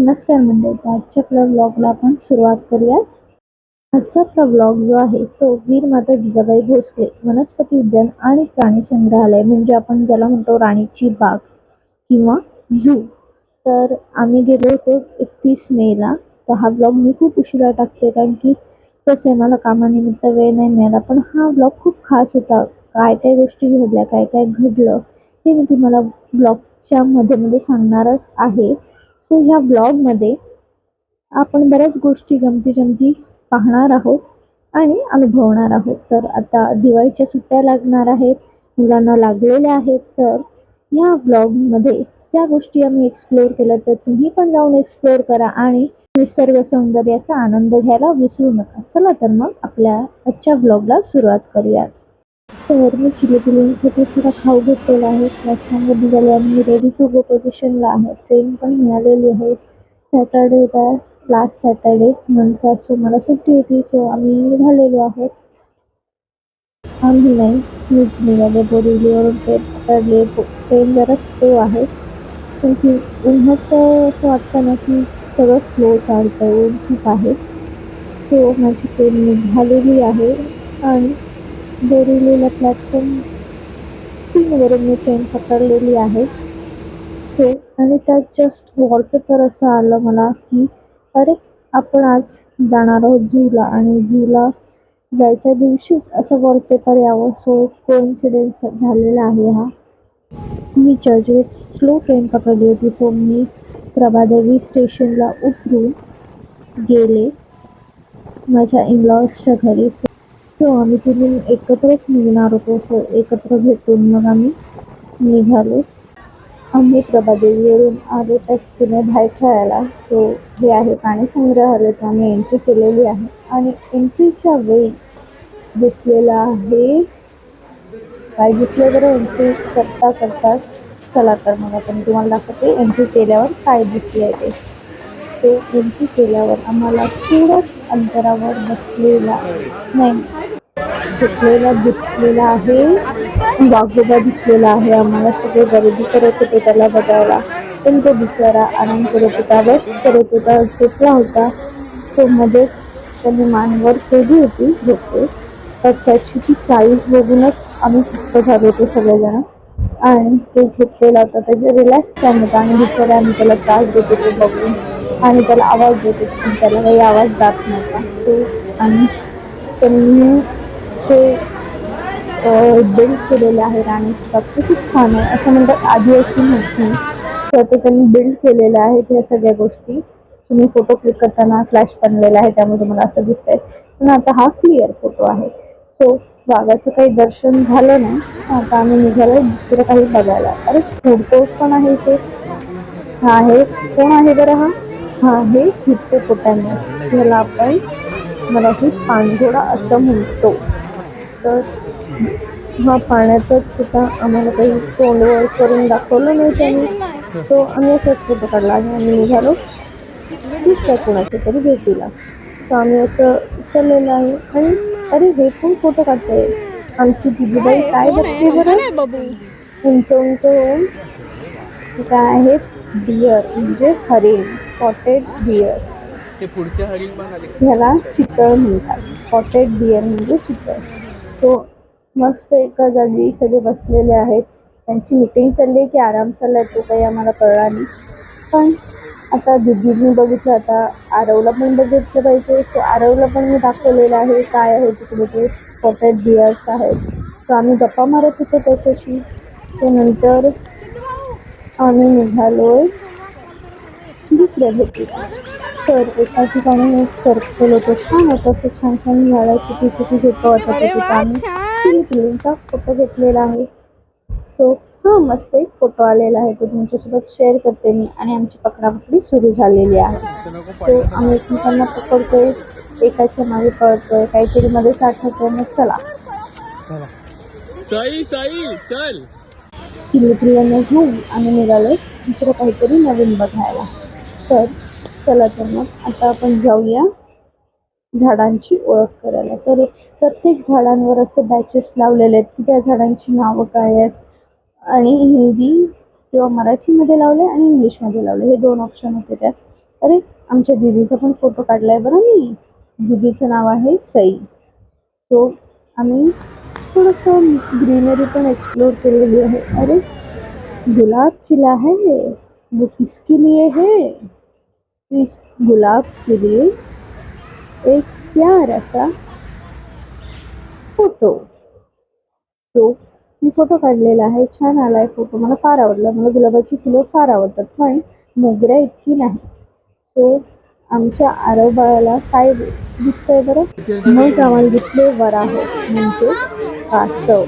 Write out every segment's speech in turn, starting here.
नमस्कार मंडळी आजच्या आपल्या ब्लॉगला आपण सुरुवात करूयात. आजचा आपला ब्लॉग जो आहे तो वीर माता जिजाबाई भोसले वनस्पती उद्यान आणि प्राणी संग्रहालय म्हणजे आपण ज्याला म्हणतो राणीची बाग किंवा झू तर आम्ही गेलो होतो एकतीस मेला तर हा ब्लॉग मी खूप उशिरा टाकते कारण की कसं आहे मला कामानिमित्त वेळ नाही मिळाला. पण हा ब्लॉग खूप खास होता. काय काय गोष्टी घडल्या काय काय घडलं हे मी तुम्हाला ब्लॉगच्या मध्ये मध्ये सांगणारच आहे. सो ह्या ब्लॉगमध्ये आपण बऱ्याच गोष्टी गमती जमती पाहणार आहोत आणि अनुभवणार आहोत. तर आता दिवाळीच्या सुट्ट्या लागणार आहेत मुलांना लागलेल्या आहेत तर ह्या ब्लॉगमध्ये ज्या गोष्टी आम्ही एक्सप्लोअर केल्या तर तुम्ही पण जाऊन एक्सप्लोअर करा आणि निसर्ग सौंदर्याचा आनंद घ्यायला विसरू नका. चला तर मग आपल्या आजच्या ब्लॉगला सुरुवात करूयात. तर मी चिली पिलींसाठी थोडा खाऊ घेतलेला आहे. प्लॅटफॉर्मवर झाले आणि रेडी टू गो पोझिशनला आहे ट्रेन पण मिळालेली आहे. सॅटर्डे होता लास्ट सॅटर्डे नंतर सो मला सुट्टी होती सो आम्ही निघालेलो आहोत. आम्ही नाही मीच निघाले. बोरिवलीवरून ट्रेन पकडले. ट्रेन जरा स्लो आहे. पण की उन्हाचं असं वाटतं ना की सगळं स्लो चालतं ऊन खूप आहे. सो माझी ट्रेन निघालेली आहे. आणि बोरिवलीला प्लॅटफॉर्म तीनवरून मी ट्रेन पकडलेली आहे. ते आणि त्यात जस्ट वॉलपेपर असं आलं मला की अरे आपण आज जाणार आहोत झूला आणि झूला जायच्या दिवशीच असं वॉलपेपर यावं. सो कोइन्सिडेन्स झालेला आहे हा. मी चर्चगेट स्लो ट्रेन पकडली होती. सो मी प्रभादेवी स्टेशनला उतरून गेले माझ्या इनलॉजच्या घरी. सो हो, आम्ही तिथून एकत्रच निघणार होतो सो एकत्र भेटून मग आम्ही निघालो. आम्ही प्रभादेवीवरून आलो टॅक्सीने बाहेर खेळायला. सो हे आहे प्राणी संग्रहालय तर आम्ही एंट्री केलेली आहे. आणि एंट्रीच्या वेळीच दिसलेला आहे काय दिसलं बरं एंट्री करता करताच चला तर मग आपण तुम्हाला दाखवते एंट्री केल्यावर काय दिसले ते. तो एंट्री केल्यावर आम्हाला थोडंच अंतरावर बसलेला नाही. फुटलेला दिसलेला आहे. वाघोबा दिसलेला आहे. आम्हाला सगळे गर्दी करत होते त्याला बघायला. पण तो बिचारा आराम करत होता रेस्ट करत होता झोपला होता. तो मध्येच त्याने मानवर केली होती झोपे. तर त्याची ती साईज बघूनच आम्ही थक्क झालो होतो सगळेजण. आणि तो झोपलेला होता. त्याचे रिलॅक्स टाईम होता आणि बिचारा आम्ही त्याला त्रास देत होतो बघून. आणि त्याला आवाज देत होतो पण त्याला काही आवाज जात नव्हता. तो आणि त्यांनी ते बिल्ड केलेले आहे राणी. बाग ते खूप छान आहे. असं म्हणतात आधी अशी नव्हती तर ते त्यांनी बिल्ड केलेलं आहे ह्या सगळ्या गोष्टी. तुम्ही फोटो क्लिक करताना फ्लॅश बनलेला आहे त्यामुळे तुम्हाला असं दिसतंय. पण आता हा क्लिअर फोटो आहे. सो बागाचं काही दर्शन झालं नाही. आता आम्ही निघालो दुसरं काही बघायला. अरे फूड कोर्ट पण आहे इथे. हा आहे कोण आहे बरं हा? हा आहे हिप्पोपोटॅमस ह्याला आपण मराठीत पाणघोडा असं म्हणतो. तर हा पाण्यातच होता आम्हाला काही तोंडवर करून दाखवलं नाही त्याने. तो आम्ही असंच फोटो काढला आणि आम्ही निघालो. दुसऱ्या कोणाच्या तरी भेटीला. तर आम्ही असं चाललेलं आहे. आणि अरे हे पण फोटो काढतोय? आमची दिदीबाई काय बघते बरं? उंच उंच होऊन. काय आहेत डिअर म्हणजे हरिण स्पॉटेड डिअर ते पुढच्या हरिण पण आले. ह्याला चितळ म्हणतात. स्पॉटेड डिअर म्हणजे चितळ. तो मस्त एका जागी सगळे बसलेले आहेत. त्यांची मिटिंग चालली आहे की आराम चाललाय तो काही आम्हाला कळला नाही. पण आता दिदीने बघितलं आता आरवला पण बघितलं पाहिजे. सो आरवला पण मी दाखवलेलं आहे काय आहे तिकडे ते स्पॉटेड डिअर्स आहेत. तर आम्ही गप्पा मारत होतो त्याच्याशी. त्यानंतर आम्ही निघालोय दुसऱ्या भेटीला. तर एका ठिकाणी एक सर्कल होतं. छान होतं. असं छान छान झाडं किती किती झोपं वाटत तिथे तिन्ही पिल्लींचा फोटो घेतलेला आहे. सो हां मस्त एक फोटो आलेला आहे. तो तुमच्यासोबत शेअर करते मी. आणि आमची पकडापकडी सुरू झालेली आहे. सो आम्ही एकमेकांना पकडतोय. एकाच्या मागे पळतोय. काहीतरी मध्येच आठवतोय मग चला. साई साई चल. किल्ली घेऊन आम्ही निघालोय. दुसरं काहीतरी नवीन बघायला. तर चला तर मग आता आपण जाऊया झाडांची ओळख करायला. तर प्रत्येक झाडांवर असे बॅचेस लावलेले आहेत की त्या झाडांची नावं काय आहेत? आणि हिंदी किंवा मराठीमध्ये लावले आणि इंग्लिशमध्ये लावले. हे दोन ऑप्शन होते त्यात. अरे आमच्या दिदीचा पण फोटो काढला आहे बरं मी. दिदीचं नाव आहे सई. सो आम्ही थोडंसं ग्रीनरी पण एक्सप्लोर केलेली आहे. अरे गुलाब खिला है वो किसके लिए है इस गुलाब के लिए एक प्यारा सा फोटो। तो मी फोटो काढलेला आहे छान आलाय फोटो. मला फार आवडला. मला गुलाबाची फुलं फार आवडतात पण मोगऱ्या इतकी नाही. सो आमच्या आरोबाला काय दिसतंय बरं? मग आम्हाला दिसले वराह म्हणजे कासव.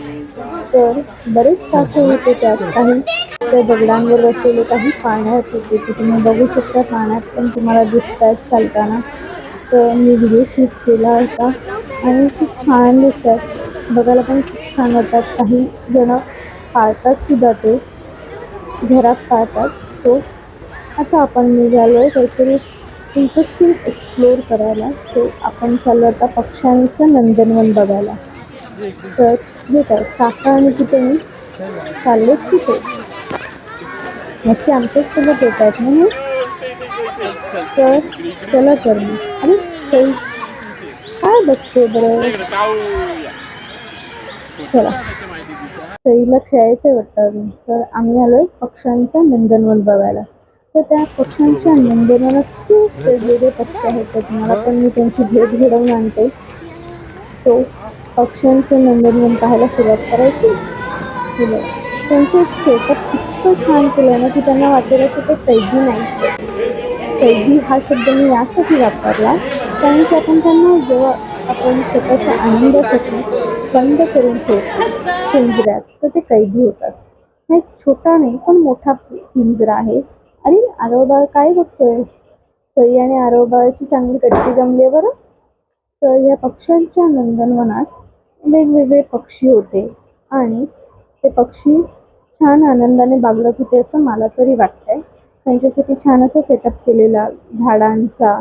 तर बरेच कासव होते त्यात. काही त्या दगडांवर बसलेले काही पाण्यात होते. ते तुम्ही बघू शकता पाण्यात पण तुम्हाला दिसत आहेत चालताना. तर मी व्हिडिओ शूट केला होता. आणि खूप छान दिसतात. बघायला पण खूप छान वाटतात. काही जण पाळतात सुद्धा ते. घरात पाळतात तो. आता आपण निघालो आहे काहीतरी इंटरेस्टिंग एक्सप्लोर करायला. सो आपण चाललो आता पक्ष्यांचं नंदनवन बघायला. तर हे काय काका आणि तिथे मी चालले तिथे नक्की आमच्याच सोबत येत आहेत ना तर चला तर मग. अरे सई काय बघते बरं? चला. सईला खेळायचं वाटतं अजून. तर आम्ही आलोय पक्ष्यांचा नंदनवन बघायला. तर त्या पक्ष्यांच्या नंदनवनात खूप वेगवेगळे पक्षी आहेत. तर तुम्हाला पण मी त्यांची भेट घडवून आणते. तो पक्ष्यांचे नंदनवन पाहायला सुरुवात करायची. त्यांचे त्यांचं सेटअप इतकं छान केलं ना की त्यांना वाटेल की ते कैदी नाही. कैदी हा शब्द मी यासाठी वापरला. कारण की आपण त्यांना जेव्हा आपण स्वतःच्या आनंदासाठी बंद करून ठेवतो पिंजऱ्यात तर ते कैदी होतात. हा एक छोटा नाही पण मोठा पिंजरा आहे. अरे आरोबाळ काय बघतोय? सई आणि आरोबाळची चांगली कट्टी जमली बरं? तर या पक्ष्यांच्या नंदनवनात वेगवेगळे पक्षी होते. आणि ते पक्षी छान आनंदाने बागडत होते असं मला तरी वाटतंय. त्यांच्यासाठी छान असा सेटअप केलेला झाडांचा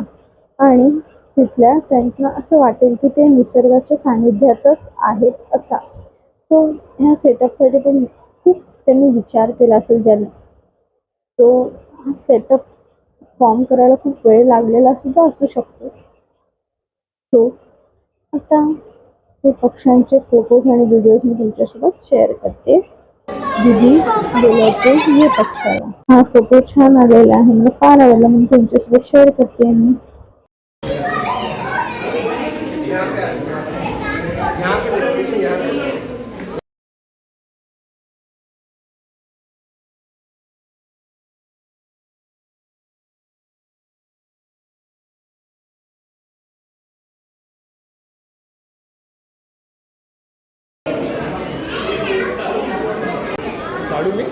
आणि तिथल्या त्यांना असं वाटेल की ते निसर्गाच्या सानिध्यातच आहेत असा. तो ह्या सेटअपसाठी पण खूप त्यांनी विचार केला असेल ज्यांनी. तो हा सेटअप फॉर्म करायला खूप वेळ लागलेला सुद्धा असू शकतो. सो आता हे पक्ष्यांचे फोटोज आणि व्हिडिओज मी तुमच्यासोबत शेअर करते. दिदी बोलायचे हे पक्षाला हा फोटो छान आलेला आहे. मला फार आवडला म्हणून तुमच्यासोबत शेअर करते मी. काढू मी?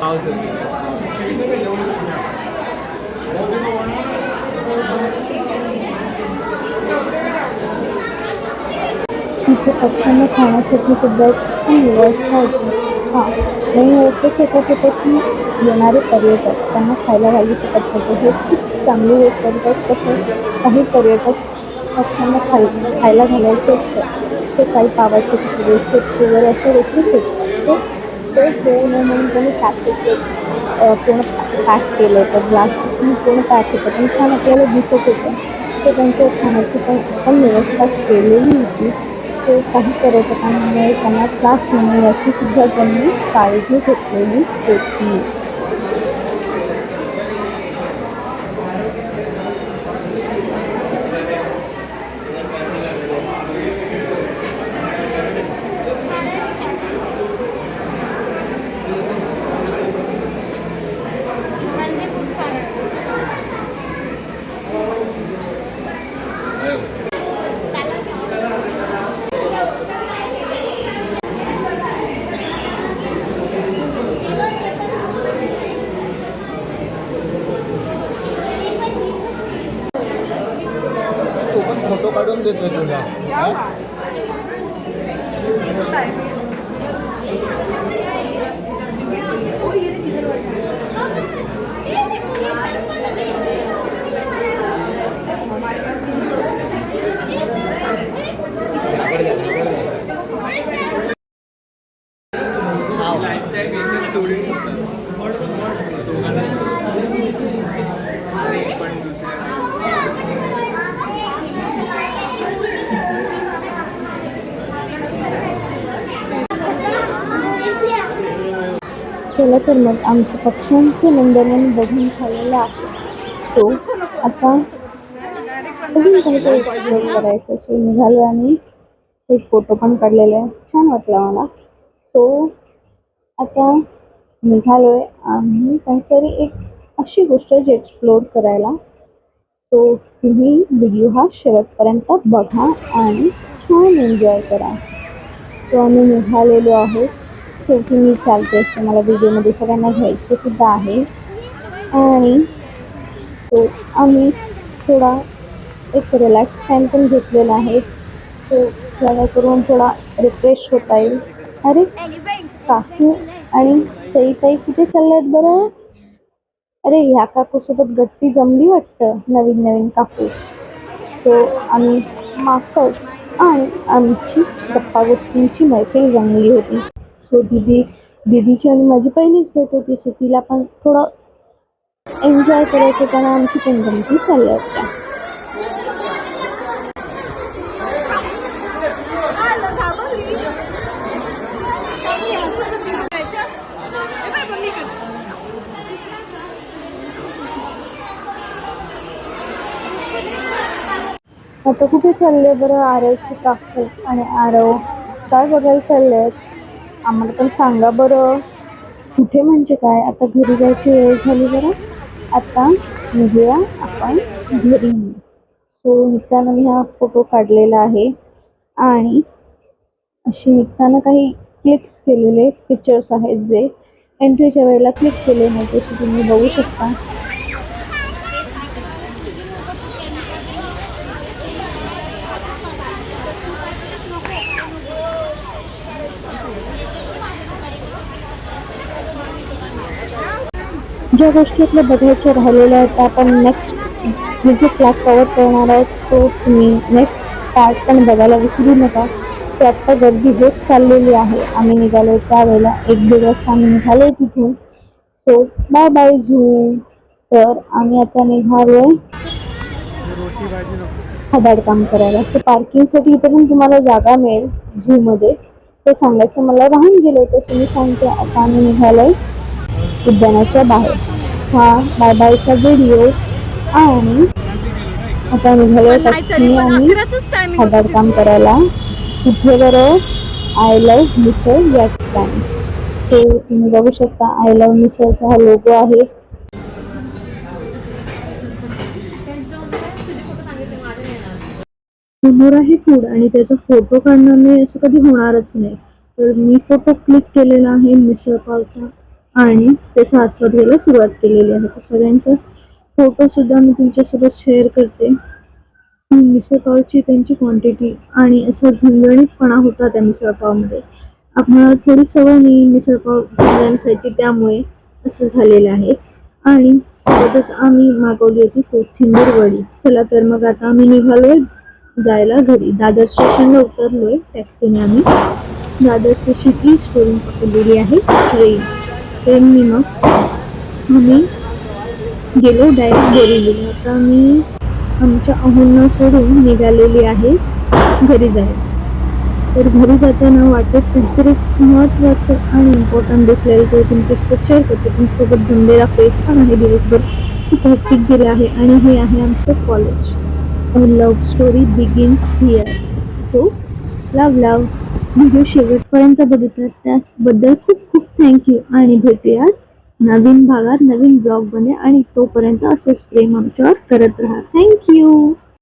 हा सर। इथे पक्ष्यांना खाण्यासाठी सुद्धा एक व्यवस्था होती हां आणि असं सेटअप होतं की येणारे पर्यटक त्यांना खायला घालू शकत होते हे खूप चांगली गोष्ट आहे बिकॉज कसं काही पर्यटक पक्ष्यांना खाय खायला घालायचे असतं ते काही पावाचे तुकडे चिप्स वगैरे असे गोष्टी फेकतात ते ते होऊ नये म्हणून त्यांनी पॅकेट पूर्ण पॅक केलं होतं ग्लासनी पूर्ण पॅक होतं पण छान आपल्याला दिसत होतं. ते त्यांच्या खाण्याची पण पण व्यवस्था केलेली होती. ते काही पर्यटकांमुळे त्यांना त्रास होणे याची सुद्धा त्यांनी काळजी घेतलेली होती सोबत फोटो काढून देतोय तुला हा? लाईफ टाईम याच्यात सोडून केलं तर मग आमचं पक्ष्यांचं नंदनवन बघून झालेलं आहे. सो आता अजून काहीतरी एक्सप्लोर करायचं सो निघालो आणि एक फोटो पण काढलेला आहे. छान वाटला मला. सो आता निघालोय आम्ही काहीतरी एक अशी गोष्ट जी एक्सप्लोर करायला. सो तुम्ही व्हिडिओ हा शेवटपर्यंत बघा आणि छान एन्जॉय करा. सो आम्ही निघालेलो आहोत. शेवटी मी चालते असते मला व्हिडिओमध्ये सगळ्यांना घ्यायचं सुद्धा आहे. आणि तो आम्ही थोडा एक रिलॅक्स टाईम पण घेतलेला आहे. सो जेणेकरून थोडा रिफ्रेश होता येईल अरे काकू आणि सईताई कुठे चालल्यात बरं? अरे ह्या काकूसोबत गट्टी जमली वाटतं नवीन नवीन काकू. तो आम्ही माकड आणि आमची गप्पा गोष्टींची मैफिल जमली होती. सो दिदी दिदीची आणि माझी पहिलीच भेट होती सो तिला पण थोडं एन्जॉय करायचं त्यानं आमची पण गमती चालल्या होत्या आता कुठे चालले बरं? आरवची काकू आणि आरव. काय बघायला चालले आम्हाला पण सांगा बरं कुठे म्हणजे काय? आता घरी जायची वेळ झाली बरं आता निघूया आपण घरी. सो निघताना मी हा फोटो काढलेला आहे. आणि अशी निघताना काही क्लिक्स केलेले पिक्चर्स आहेत जे. एंट्रीच्या वेळेला क्लिक केले नाही तसे तुम्ही बघू शकता. ज्या गोष्टी आपल्या बघायच्या राहिलेल्या आहेत त्या आपण नेक्स्ट व्हिजिटला कवर करणार आहोत. सो तुम्ही नेक्स्ट पार्ट पण बघायला विसरू नका. ते आत्ता गर्दी होत चाललेली आहे. आम्ही निघालो त्यावेळेला एक दिवस वाजता आम्ही निघालो तिथून. सो बाय बाय झू तर आम्ही आता निघालो हदाड काम करायला. सो पार्किंगसाठी इथे पण तुम्हाला जागा मिळेल झूमध्ये ते सांगायचं मला राहून गेलं होतं सो मी सांगते आता आम्ही निघालोय. उद्यानाच्या बाहेर. हा बाय बायचा व्हिडिओ आणि आता निघालो आणि काम करायला. तिथे बरं आय लव्ह मिसळ या ठिकाणी तो तुम्ही बघू शकता आय लव्ह मिसळचा हा लोगो आहे. समोर आहे फूड आणि त्याचा फोटो काढण्याने असं कधी होणारच नाही. तर मी फोटो क्लिक केलेला आहे मिसळ पावचा आणि त्याचा आस्वाद घ्यायला सुरुवात केलेली आहे. तर सगळ्यांचा फोटो सुद्धा मी तुमच्यासोबत शेअर करते. मिसळपावची त्यांची क्वांटिटी आणि असा झणझणीतपणा होता त्या मिसळपावमध्ये आपल्याला थोडी सवय नाही मिसळपाव पाव खायची त्यामुळे असं झालेलं आहे. आणि सोबतच आम्ही मागवली होती कोथिंबीर वडी. चला तर मग आता आम्ही निघालोय जायला घरी. दादर स्टेशनला उतरलोय. टॅक्सीने आम्ही दादर स्टेशन ईस्टवरून पकडलेली आहे ट्रेन मी मग आम्ही गेलो डायरेक्ट बोरिवलीला आता मी आमच्या अहोंना सोडून निघालेली आहे घरी जायला. तर घरी जाताना वाटेत काहीतरी महत्त्वाचं आणि इम्पॉर्टंट दिसलेलं ते तुमच्यासोबत शेअर करते. तुमच्यासोबत जमलेला फेस पण आहे दिवसभर. खूप हॅक्टिक गेले आहे आणि हे आहे आमचं college love story begins here so love love video शेवटपर्यंत बघितला त्याबद्दल खूप खूप थँक्यू आणि भेटूयात नवीन भागात नवीन ब्लॉग बने आणि तोपर्यंत असंच प्रेम आमच्यावर करत राहा. थँक्यू